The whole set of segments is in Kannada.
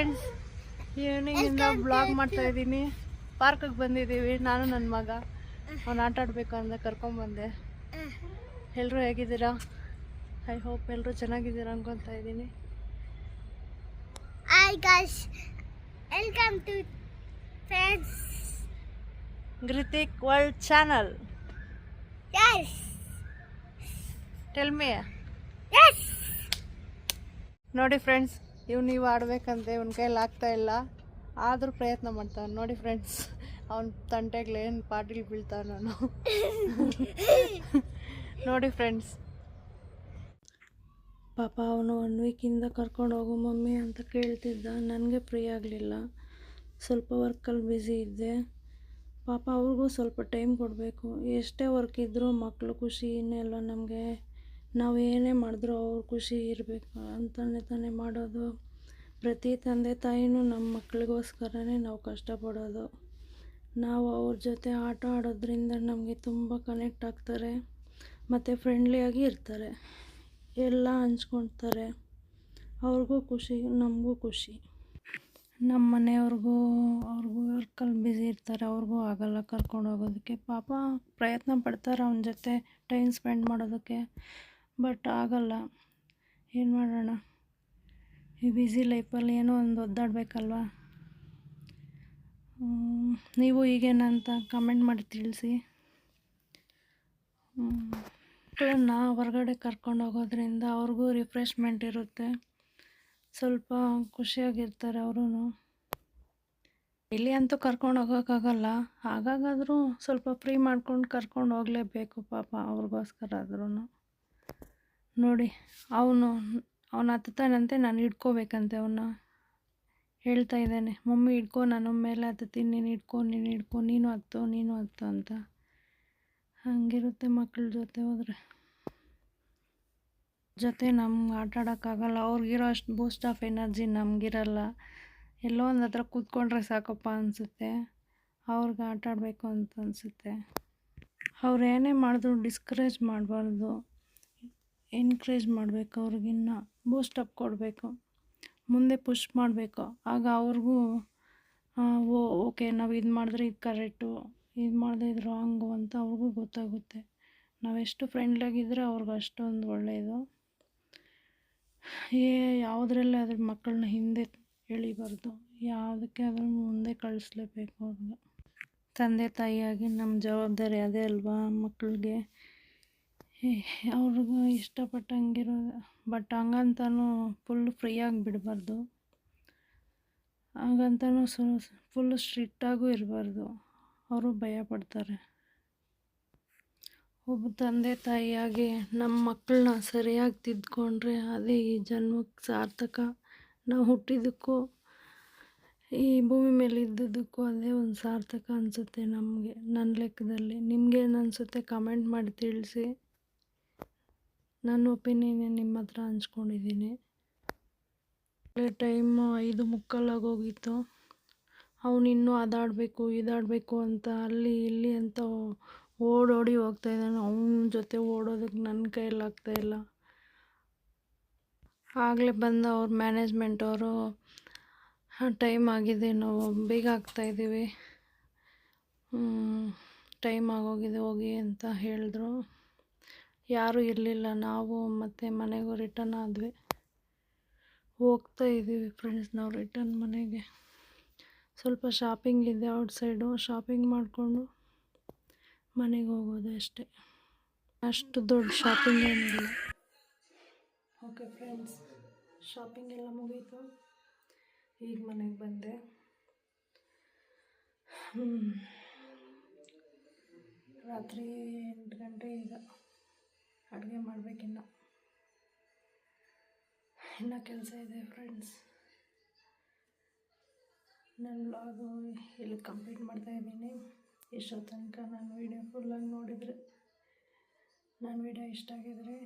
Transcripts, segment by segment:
ಫ್ರೆಂಡ್ಸ್ ಈವ್ನಿಂಗಿಂದ ಬ್ಲಾಗ್ ಮಾಡ್ತಾ ಇದ್ದೀನಿ ಪಾರ್ಕಿಗೆ ಬಂದಿದ್ದೀವಿ. ನಾನು ನನ್ನ ಮಗ. ಅವ್ನು ಆಟ ಆಡಬೇಕು ಅಂತ ಕರ್ಕೊಂಬಂದೆ ಎಲ್ಲರೂ ಹೇಗಿದ್ದೀರಾ? ಐ ಹೋಪ್ ಎಲ್ಲರೂ ಚೆನ್ನಾಗಿದ್ದೀರಾ ಅನ್ಕೊತಾ ಇದ್ದೀನಿ welcome to friends. Grithik world channel tell me. ನೋಡಿ ಫ್ರೆಂಡ್ಸ್ ಇವ್ ನೀವು ಆಡ್ಬೇಕಂತೆ ಇವ್ನ ಕೈಯಲ್ಲಿ ಆಗ್ತಾ ಇಲ್ಲ. ಆದರೂ ಪ್ರಯತ್ನ ಮಾಡ್ತಾನೆ ನೋಡಿ ಫ್ರೆಂಡ್ಸ್ ಅವ್ನ ತಂಟೆಗ್ಲೇನು ಪಾಟಿಗೆ ಪಾಟಿಲ್ ಬೀಳ್ತಾವ ನಾನು. ನೋಡಿ ಫ್ರೆಂಡ್ಸ್ ಪಾಪ ಅವನು ಒನ್ ವೀಕಿಂದ ಕರ್ಕೊಂಡು ಹೋಗು ಮಮ್ಮಿ ಅಂತ ಕೇಳ್ತಿದ್ದ. ನನಗೆ ಫ್ರೀ ಆಗಲಿಲ್ಲ. ಸ್ವಲ್ಪ ವರ್ಕಲ್ಲಿ ಬ್ಯುಸಿ ಇದ್ದೆ. ಪಾಪ ಅವ್ರಿಗೂ ಸ್ವಲ್ಪ ಟೈಮ್ ಕೊಡಬೇಕು. ಎಷ್ಟೇ ವರ್ಕ್ ಇದ್ದರೂ ಮಕ್ಕಳು ಖುಷಿ ಇನ್ನೆಲ್ಲ ನಮಗೆ ನಾವು ಏನೇ ಮಾಡಿದ್ರು ಅವ್ರ ಖುಷಿ ಇರಬೇಕು ಅಂತಲೇ ತಾನೇ ಮಾಡೋದು. ಪ್ರತಿ ತಂದೆ ತಾಯಿನೂ ನಮ್ಮ ಮಕ್ಕಳಿಗೋಸ್ಕರನೇ ನಾವು ಕಷ್ಟಪಡೋದು. ನಾವು ಅವ್ರ ಜೊತೆ ಆಟ ಆಡೋದ್ರಿಂದ ನಮಗೆ ತುಂಬ ಕನೆಕ್ಟ್ ಆಗ್ತಾರೆ. ಮತ್ತು ಫ್ರೆಂಡ್ಲಿಯಾಗಿ ಇರ್ತಾರೆ. ಎಲ್ಲ ಹಂಚ್ಕೊಳ್ತಾರೆ. ಅವ್ರಿಗೂ ಖುಷಿ, ನಮಗೂ ಖುಷಿ. ನಮ್ಮ ಮನೆಯವ್ರಿಗೂ, ಅವ್ರಿಗೂ ವರ್ಕಲ್ಲಿ ಬ್ಯುಸಿ ಇರ್ತಾರೆ. ಅವ್ರಿಗೂ ಆಗಲ್ಲ ಕರ್ಕೊಂಡು ಹೋಗೋದಕ್ಕೆ. ಪಾಪ ಪ್ರಯತ್ನ ಪಡ್ತಾರೆ ಅವನ ಜೊತೆ ಟೈಮ್ ಸ್ಪೆಂಡ್ ಮಾಡೋದಕ್ಕೆ. ಬಟ್ ಆಗಲ್ಲ. ಏನು ಮಾಡೋಣ? ಈ ಬ್ಯುಸಿ ಲೈಫಲ್ಲಿ ಏನೋ ಒಂದು ಒದ್ದಾಡಬೇಕಲ್ವಾ? ನೀವು ಈಗೇನಂತ ಕಮೆಂಟ್ ಮಾಡಿ ತಿಳಿಸಿ. ಮಕ್ಕಳನ್ನ ಹೊರಗಡೆ ಕರ್ಕೊಂಡು ಹೋಗೋದ್ರಿಂದ ಅವ್ರಿಗೂ ರಿಫ್ರೆಶ್ಮೆಂಟ್ ಇರುತ್ತೆ. ಸ್ವಲ್ಪ ಖುಷಿಯಾಗಿರ್ತಾರೆ ಅವರು ಇಲ್ಲಿ ಅಂತೂ ಕರ್ಕೊಂಡು ಹೋಗೋಕ್ಕಾಗಲ್ಲ ಹಾಗಾಗಾದರೂ ಸ್ವಲ್ಪ ಫ್ರೀ ಮಾಡ್ಕೊಂಡು ಕರ್ಕೊಂಡು ಹೋಗಲೇಬೇಕು ಪಾಪ ಅವ್ರಿಗೋಸ್ಕರ ಆದ್ರೂ ನೋಡಿ, ಅವನು ಅವನು ಹತ್ತುತ್ತಾನಂತೆ, ನಾನು ಹಿಡ್ಕೋಬೇಕಂತೆ ಅವನ್ನ. ಹೇಳ್ತಾ ಇದ್ದಾನೆ, ಮಮ್ಮಿ, ಹಿಡ್ಕೊ, ನಾನು ಮೇಲೆ ಹತ್ತುತ್ತೀನಿ, ನೀನು ಹಿಡ್ಕೊ ನೀನು ಹಿಡ್ಕೊ, ನೀನು ಹತ್ತು ನೀನು ಹತ್ತು ಅಂತ. ಹಂಗಿರುತ್ತೆ ಮಕ್ಕಳ ಜೊತೆ ಹೋದರೆ. ಜೊತೆ ನಮ್ಗೆ ಆಟ ಆಡೋಕ್ಕಾಗಲ್ಲ, ಅವ್ರಿಗಿರೋ ಅಷ್ಟು ಬೂಸ್ಟ್ ಆಫ್ ಎನರ್ಜಿ ನಮಗಿರಲ್ಲ. ಎಲ್ಲೋ ಒಂದು ಹತ್ರ ಕೂತ್ಕೊಂಡ್ರೆ ಸಾಕಪ್ಪ ಅನಿಸುತ್ತೆ. ಅವ್ರಿಗೆ ಆಟಾಡಬೇಕು ಅಂತ ಅನಿಸುತ್ತೆ. ಅವ್ರು ಏನೇ ಮಾಡಿದ್ರು ಡಿಸ್ಕರೇಜ್ ಮಾಡಬಾರ್ದು. ಎನ್ಕರೇಜ್ ಮಾಡಬೇಕು, ಅವ್ರಿಗಿನ್ನ ಬೂಸ್ಟಪ್ ಕೊಡಬೇಕು, ಮುಂದೆ ಪುಷ್ ಮಾಡಬೇಕು. ಆಗ ಅವ್ರಿಗೂ ಓ ಓಕೆ ನಾವು ಇದು ಮಾಡಿದ್ರೆ ಇದು ಕರೆಕ್ಟು ಇದು ಮಾಡಿದ್ರೆ ಇದು ರಾಂಗು ಅಂತ ಅವ್ರಿಗೂ ಗೊತ್ತಾಗುತ್ತೆ. ನಾವೆಷ್ಟು ಫ್ರೆಂಡ್ಲಾಗಿದ್ದರೆ ಅವ್ರಿಗೆ ಅಷ್ಟೊಂದು ಒಳ್ಳೆಯದು ಏ, ಯಾವುದ್ರಲ್ಲೇ ಅದ್ರ ಮಕ್ಕಳನ್ನ ಹಿಂದೆ ಎಳಿಬಾರ್ದು. ಯಾವುದಕ್ಕೆ ಅದ್ರ ಮುಂದೆ ಕಳಿಸ್ಲೇಬೇಕು ಅವ್ರಿಗೆ ತಂದೆ ತಾಯಿಯಾಗಿ ನಮ್ಮ ಜವಾಬ್ದಾರಿ ಅದೇ ಅಲ್ವಾ ಮಕ್ಕಳಿಗೆ ಅವ್ರಿಗೂ ಇಷ್ಟಪಟ್ಟಂಗಿರೋ ಬಟ್ ಹಂಗಂತನೂ ಫುಲ್ ಫ್ರೀಯಾಗಿ ಬಿಡಬಾರ್ದು. ಹಾಗಂತನೂ ಸು ಫುಲ್ ಸ್ಟ್ರಿಕ್ಟಾಗೂ ಇರಬಾರ್ದು. ಅವರು ಭಯ ಪಡ್ತಾರೆ ಒಬ್ಬ ತಂದೆ ತಾಯಿಯಾಗಿ ನಮ್ಮ ಮಕ್ಕಳನ್ನ ಸರಿಯಾಗಿ ತಿದ್ಕೊಂಡ್ರೆ ಅದೇ ಈ ಜನ್ಮಕ್ಕೆ ಸಾರ್ಥಕ. ನಾವು ಹುಟ್ಟಿದ್ದಕ್ಕೂ ಈ ಭೂಮಿ ಮೇಲೆ ಇದ್ದದಕ್ಕೂ ಅದೇ ಒಂದು ಸಾರ್ಥಕ ಅನಿಸುತ್ತೆ ನಮಗೆ ನನ್ನ ಲೆಕ್ಕದಲ್ಲಿ. ನಿಮಗೇನು ಅನಿಸುತ್ತೆ? ಕಮೆಂಟ್ ಮಾಡಿ ತಿಳಿಸಿ. ನನ್ನ ಒಪಿನಿಯನ್ ನಿಮ್ಮ ಹತ್ರ ಹಂಚ್ಕೊಂಡಿದ್ದೀನಿ. ಟೈಮ್ ಐದು ಮುಕ್ಕಾಲಾಗೋಗಿತ್ತು ಅವನು ಇನ್ನೂ ಅದಾಡಬೇಕು, ಇದಾಡಬೇಕು ಅಂತ ಅಲ್ಲಿ ಇಲ್ಲಿ ಅಂತ ಓಡೋಡಿ ಹೋಗ್ತಾ ಇದ್ದಾನೆ. ಅವನ ಜೊತೆ ಓಡೋದಕ್ಕೆ ನನ್ನ ಕೈಯಲ್ಲಿ ಇಲ್ಲ. ಆಗಲೇ ಬಂದ ಅವ್ರ ಮ್ಯಾನೇಜ್ಮೆಂಟ್ ಅವರು ಟೈಮ್ ಆಗಿದೆ, ನಾವು ಬೇಗ ಆಗ್ತಾಯಿದ್ದೀವಿ ಟೈಮ್ ಆಗೋಗಿದೆ ಹೋಗಿ ಅಂತ ಹೇಳಿದ್ರು. ಯಾರೂ ಇರಲಿಲ್ಲ. ನಾವು ಮತ್ತು ಮನೆಗೂ ರಿಟರ್ನ್ ಆದ್ವಿ. ಹೋಗ್ತಾ ಇದ್ದೀವಿ ಫ್ರೆಂಡ್ಸ್ ನಾವು ರಿಟರ್ನ್ ಮನೆಗೆ. ಸ್ವಲ್ಪ ಶಾಪಿಂಗ್ ಇದೆ ಔಟ್ ಸೈಡು ಶಾಪಿಂಗ್ ಮಾಡಿಕೊಂಡು ಮನೆಗೆ ಹೋಗೋದು ಅಷ್ಟೇ. ಅಷ್ಟು ದೊಡ್ಡ ಶಾಪಿಂಗ್ ಏನಿಲ್ಲ. ಓಕೆ ಫ್ರೆಂಡ್ಸ್ ಶಾಪಿಂಗ್ ಎಲ್ಲ ಮುಗೀತು. ಈಗ ಮನೆಗೆ ಬಂದೆ. ರಾತ್ರಿ ಎಂಟು ಗಂಟೆ ಈಗ. ಅಡುಗೆ ಮಾಡಬೇಕಿನ್ನ. ಇನ್ನು ಕೆಲಸ ಇದೆ ಫ್ರೆಂಡ್ಸ್ ನನ್ನ ಬ್ಲಾಗು ಇಲ್ಲಿ ಕಂಪ್ಲೀಟ್ ಮಾಡ್ತಾ ಇದ್ದೀನಿ. ಇಷ್ಟೋ ತನಕ ನಾನು ವೀಡಿಯೋ ಫುಲ್ಲಾಗಿ ನೋಡಿದರೆ ನನ್ನ ವೀಡಿಯೋ ಇಷ್ಟ ಆಗಿದರೆ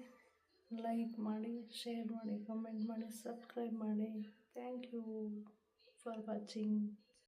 ಲೈಕ್ ಮಾಡಿ ಶೇರ್ ಮಾಡಿ ಕಮೆಂಟ್ ಮಾಡಿ ಸಬ್ಸ್ಕ್ರೈಬ್ ಮಾಡಿ. Thank you for watching